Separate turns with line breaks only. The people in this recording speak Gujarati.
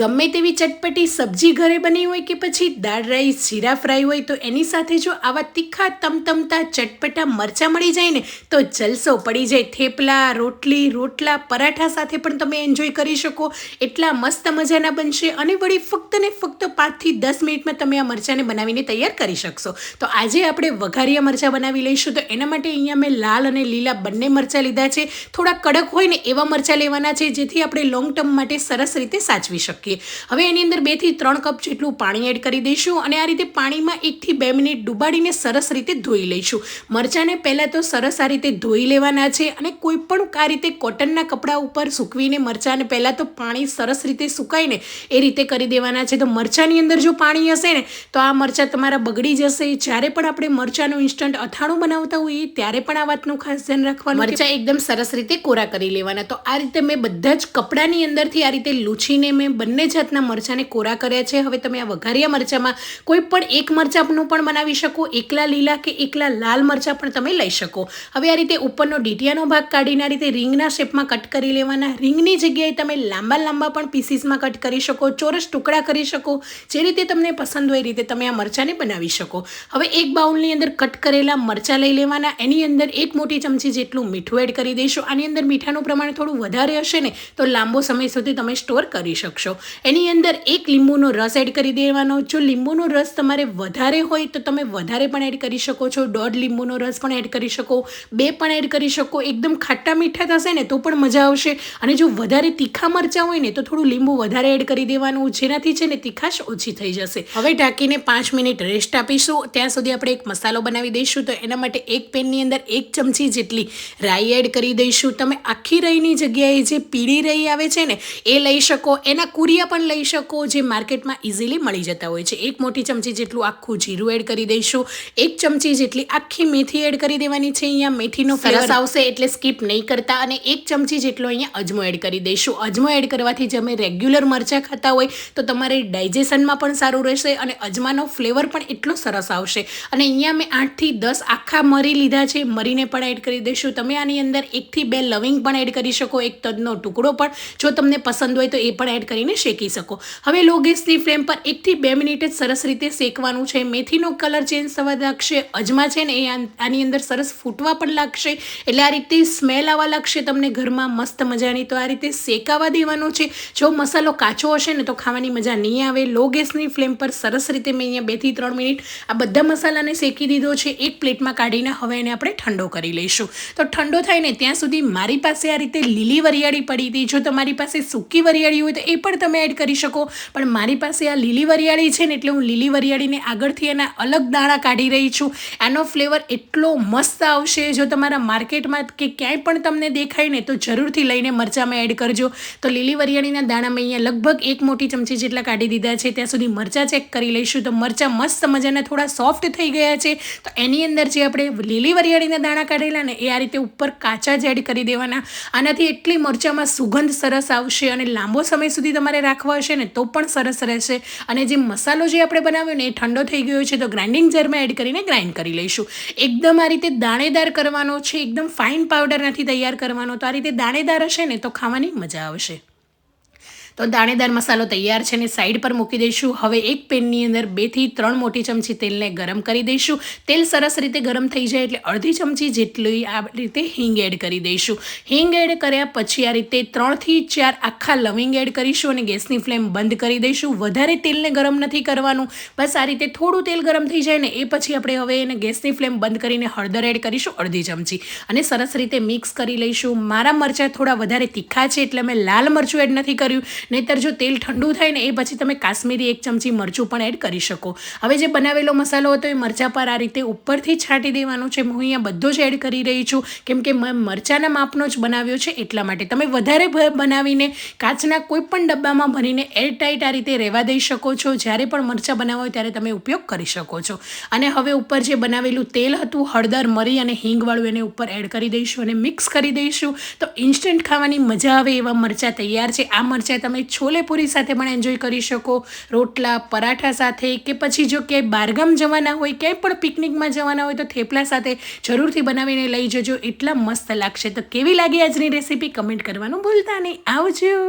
ગમે તેવી ચટપટી સબ્જી ઘરે બની હોય કે પછી દાળ રાઈસ જીરા ફ્રાય હોય, તો એની સાથે જો આવા તીખા, તમતમતા, ચટપટા મરચાં મળી જાય ને, તો જલસો પડી જાય. થેપલા, રોટલી, રોટલા, પરાઠા સાથે પણ તમે એન્જોય કરી શકો. એટલા મસ્ત મજાના બનશે અને વળી ફક્ત ને ફક્ત પાંચથી દસ મિનિટમાં તમે આ મરચાંને બનાવીને તૈયાર કરી શકશો. તો આજે આપણે વઘારિયા મરચાં બનાવી લઈશું. તો એના માટે અહીંયા મેં લાલ અને લીલા બંને મરચાં લીધા છે. થોડા કડક હોય ને એવા મરચાં લેવાના છે, જેથી આપણે લોંગ ટર્મ માટે સરસ રીતે સાચવી શકીએ. હવે એની અંદર બેથી ત્રણ કપ જેટલું પાણી એડ કરી દઈશું અને આ રીતે પાણીમાં એકથી બે મિનિટ ડુબાડીને સરસ રીતે ધોઈ લઈશું. મરચાંને પહેલાં તો સરસ આ રીતે ધોઈ લેવાના છે અને કોઈ પણ આ રીતે કોટનના કપડા ઉપર સૂકવીને મરચાંને પહેલાં તો પાણી સરસ રીતે સુકાઈને એ રીતે કરી દેવાના છે. તો મરચાંની અંદર જો પાણી હશે ને, તો આ મરચાં તમારા બગડી જશે. જ્યારે પણ આપણે મરચાંનું ઇન્સ્ટન્ટ અથાણું બનાવતા હોઈએ, ત્યારે પણ આ વાતનું ખાસ ધ્યાન રાખવાનું મરચાં એકદમ સરસ રીતે કોરા કરી લેવાના. તો આ રીતે મેં બધા જ કપડાની અંદરથી આ રીતે લૂછીને મેં બંને જાતના મરચાંને કોરા કર્યા છે. હવે તમે આ વઘારિયા મરચાંમાં કોઈ પણ એક મરચાંનું પણ બનાવી શકો, એકલા લીલા કે એકલા લાલ મરચાં પણ તમે લઈ શકો. હવે આ રીતે ઉપરનો ડીટિયાનો ભાગ કાઢીને આ રીતે રિંગના શેપમાં કટ કરી લેવાના. રિંગની જગ્યાએ તમે લાંબા લાંબા પણ પીસીસમાં કટ કરી શકો, ચોરસ ટુકડા કરી શકો. જે રીતે તમને પસંદ હોય એ રીતે તમે આ મરચાંને બનાવી શકો. હવે એક બાઉલની અંદર કટ કરેલા મરચાં લઈ લેવાના. એની અંદર એક મોટી ચમચી જેટલું મીઠું એડ કરી દઈશું. આની અંદર મીઠાનું પ્રમાણ થોડું વધારે હશે ને, તો લાંબો સમય સુધી તમે સ્ટોર કરી શકશો. એની અંદર એક લીંબુનો રસ એડ કરી દેવાનો. જો લીંબુનો રસ તમારે વધારે હોય તો તમે વધારે પણ એડ કરી શકો છો. દોઢ લીંબુનો રસ પણ એડ કરી શકો. બે પણ એડ કરી શકો. એકદમ ખાટા મીઠા થશે ને તો પણ મજા આવશે. અને જો વધારે તીખા મરચાં હોય ને તો થોડું લીંબુ વધારે એડ કરી દેવાનું. જેનાથી છે ને તીખાશ ઓછી થઈ જશે. હવે ઢાંકીને પાંચ મિનિટ રેસ્ટ આપીશું. ત્યાં સુધી આપણે એક મસાલો બનાવી દઈશું. તો એના માટે એક પેનની અંદર એક ચમચી જેટલી રાઈ એડ કરી દઈશું. તમે આખી રાઈની જગ્યાએ જે પીળી રાઈ આવે છે ને, એ લઈ શકો. એના કુરિયા પણ લઈ શકો જે માર્કેટમાં ઇઝીલી મળી જતા હોય છે. એક મોટી ચમચી જેટલું આખું જીરું એડ કરી દઈશું. એક ચમચી જેટલી આખી મેથી એડ કરી દેવાની છે. અહીંયા મેથીનો ફ્લેવર આવશે એટલે સ્કીપ નહીં કરતા અને એક ચમચી જેટલો અહીંયા અજમો એડ કરી દઈશું. અજમો એડ કરવાથી અમે રેગ્યુલર મરચાં ખાતા હોય તો તમારે ડાયજેશનમાં પણ સારું રહેશે અને અજમાનો ફ્લેવર પણ એટલો સરસ આવશે. અને અહીંયા મેં આઠથી દસ આખા મરી લીધા છે. મરીને પણ એડ કરી દઈશું. તમે આની અંદર એકથી બે લવિંગ પણ એડ કરી શકો એક તજનો ટુકડો પણ. જો તમને પસંદ હોય તો એ પણ એડ કરીને શેકી શકો. હવે લો ગેસની ફ્લેમ પર એકથી બે મિનિટ જ સરસ રીતે શેકવાનું છે. મેથીનો કલર ચેન્જ થવા લાગશે, અજમા છે ને એ આની અંદર સરસ ફૂટવા પણ લાગશે. એટલે આ રીતે સ્મેલ આવવા લાગશે તમને ઘરમાં, મસ્ત મજાની. તો આ રીતે શેકાવા દેવાનો છે. જો મસાલો કાચો હશે ને તો ખાવાની મજા નહીં આવે. લો ગેસની ફ્લેમ પર સરસ રીતે મેં અહીંયા બેથી ત્રણ મિનિટ આ બધા મસાલાને શેકી દીધો છે. એક પ્લેટમાં કાઢીને હવે એને આપણે ઠંડો કરી લઈશું. તો ઠંડો થાય ને ત્યાં સુધી મારી પાસે આ રીતે લીલી વરિયાળી પડી હતી. જો તમારી પાસે સૂકી વરિયાળી હોય તો એ પણ તમે એડ કરી શકો. પણ મારી પાસે આ લીલી વરિયાળી છે ને એટલે હું લીલી વરિયાળીને આગળથી એના અલગ દાણા કાઢી રહી છું. આનો ફ્લેવર એટલો મસ્ત આવશે. જો તમારા માર્કેટમાં કે ક્યાંય પણ તમને દેખાય ને તો જરૂરથી લઈને મરચાંમાં એડ કરજો. તો લીલી વરિયાળીના દાણા મેં અહીંયા લગભગ એક મોટી ચમચી જેટલા કાઢી દીધા છે. ત્યાં સુધી મરચાં ચેક કરી લઈશું. તો મરચાં મસ્ત મજાના થોડા સોફ્ટ થઈ ગયા છે. તો એની અંદર જે આપણે લીલી વરિયાળીના દાણા કાઢેલા ને એ આ રીતે ઉપર કાચા જ એડ કરી દેવાના. આનાથી એટલી મરચાંમાં સુગંધ સરસ આવશે અને લાંબો સમય સુધી તમારે રાખવા હશે ને તો પણ સરસ રહેશે. અને જે મસાલો જે આપણે બનાવ્યો ને એ ઠંડો થઈ ગયો છે તો ગ્રાઇન્ડિંગ જારમાં એડ કરીને ગ્રાઇન્ડ કરી લઈશું. એકદમ આ રીતે દાણેદાર કરવાનો છે, એકદમ ફાઇન પાવડર નથી તૈયાર કરવાનો, તો આ રીતે દાણેદાર હશે ને તો ખાવાની મજા આવશે. તો દાણેદાર મસાલો તૈયાર છે ને સાઈડ પર મૂકી દઈશું. હવે એક પેનની અંદર બેથી ત્રણ મોટી ચમચી તેલને ગરમ કરી દઈશું. તેલ સરસ રીતે ગરમ થઈ જાય એટલે અડધી ચમચી જેટલી આ રીતે હિંગ એડ કરી દઈશું. હિંગ એડ કર્યા પછી આ રીતે ત્રણથી ચાર આખા લવિંગ એડ કરીશું અને ગેસની ફ્લેમ બંધ કરી દઈશું. વધારે તેલને ગરમ નથી કરવાનું. બસ આ રીતે થોડું તેલ ગરમ થઈ જાય ને એ પછી આપણે હવે એને ગેસની ફ્લેમ બંધ કરીને હળદર એડ કરીશું અડધી ચમચી. અને સરસ રીતે મિક્સ કરી લઈશું. મારા મરચાં થોડા વધારે તીખા છે એટલે મેં લાલ મરચું એડ નથી કર્યું. નહીંતર જો તેલ ઠંડુ થાય ને એ પછી તમે કાશ્મીરી એક ચમચી મરચું પણ એડ કરી શકો. હવે જે બનાવેલો મસાલો હતો એ મરચાં પર આ રીતે ઉપરથી છાંટી દેવાનું છે. હું અહીંયા બધો જ એડ કરી રહી છું. કેમ કે મરચાંના માપનો જ બનાવ્યો છે એટલા માટે. તમે વધારે બનાવીને કાચના કોઈ પણ ડબ્બામાં ભરીને એરટાઈટ આ રીતે રહેવા દઈ શકો છો. જ્યારે પણ મરચાં બનાવો હોય ત્યારે તમે ઉપયોગ કરી શકો છો. અને હવે ઉપર જે બનાવેલું તેલ હતું, હળદર, મરી અને હિંગવાળું એને ઉપર એડ કરી દઈશું અને મિક્સ કરી દઈશું. તો ઇન્સ્ટન્ટ ખાવાની મજા આવે એવા મરચાં તૈયાર છે. આ મરચાં તમે છોલે પૂરી સાથે પણ એન્જોય કરી શકો. રોટલા, પરાઠા સાથે કે પછી જો ક્યાંય બારગામ જવાના હોય, ક્યાંય પણ પિકનિકમાં જવાના હોય તો થેપલા સાથે જરૂરથી બનાવીને લઈ જજો. એટલા મસ્ત લાગશે. તો કેવી લાગી આજની રેસીપી કમેન્ટ કરવાનું ભૂલતા નહીં. આવજો.